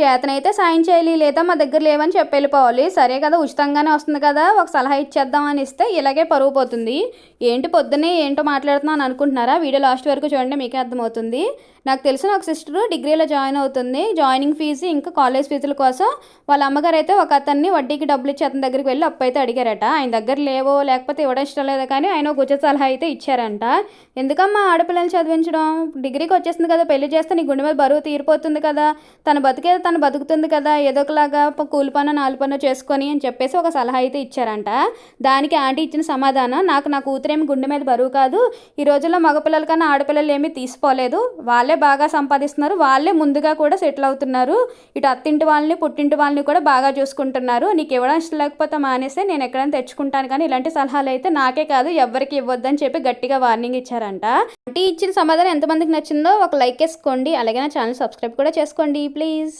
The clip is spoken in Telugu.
చేతనైతే సాయం చేయాలి లేదా మా దగ్గర లేవని చెప్పి వెళ్ళిపోవాలి. సరే కదా ఉచితంగానే వస్తుంది కదా ఒక సలహా ఇచ్చేద్దామని ఇస్తే ఇలాగే పరువు పోతుంది. ఏంటి పొద్దున్నే ఏంటో మాట్లాడుతున్నాను అనుకుంటున్నారా? వీడియో లాస్ట్ వరకు చూడండి మీకే అర్థమవుతుంది. నాకు తెలిసిన ఒక సిస్టర్ డిగ్రీలో జాయిన్ అవుతుంది. జాయినింగ్ ఫీజు ఇంకా కాలేజ్ ఫీజుల కోసం వాళ్ళ అమ్మగారు అయితే ఒక అతన్ని వడ్డీకి డబ్బులు ఇచ్చి అతని దగ్గరికి వెళ్ళి అప్పు అయితే అడిగారట. ఆయన దగ్గర లేవో లేకపోతే ఇవ్వడం ఇష్టం లేదు కానీ ఆయన ఒక ఉచిత సలహా అయితే ఇచ్చారంట. ఎందుకమ్మా ఆడపిల్లలు చదివించడం? డిగ్రీకి వచ్చేసింది కదా పెళ్ళి చేస్తే నీ గుండె మీద బరువు తీరిపోతుంది కదా. తన బతికే తను బతుకుతుంది కదా ఏదో ఒకలాగా కూలి పనో నాలుగు పనో చేసుకొని అని చెప్పేసి ఒక సలహా అయితే ఇచ్చారంట. దానికి ఆంటీ ఇచ్చిన సమాధానం నాకు నా కూతురేమి గుండె మీద బరువు కాదు ఈ రోజుల్లో మగపిల్లల కన్నా ఆడపిల్లలు ఏమీ తీసుకోలేదు వాళ్ళే బాగా సంపాదిస్తున్నారు వాళ్ళే ముందుగా కూడా సెటిల్ అవుతున్నారు ఇటు అత్తింటి వాళ్ళని పుట్టింటి వాళ్ళని కూడా బాగా చూసుకుంటున్నారు నీకు ఇవ్వడం ఇష్టం లేకపోతే మానేస్తే నేను ఎక్కడైనా తెచ్చుకుంటాను కానీ ఇలాంటి సలహాలు అయితే నాకే కాదు ఎవరికి ఇవ్వద్దని చెప్పి గట్టిగా వార్నింగ్ ఇచ్చారంట. ఆంటీ ఇచ్చిన సమాధానం ఎంతమందికి నచ్చిందో ఒక లైక్ వేసుకోండి అలాగే నా ఛానల్ సబ్స్క్రైబ్ కూడా చేసుకోండి ప్లీజ్.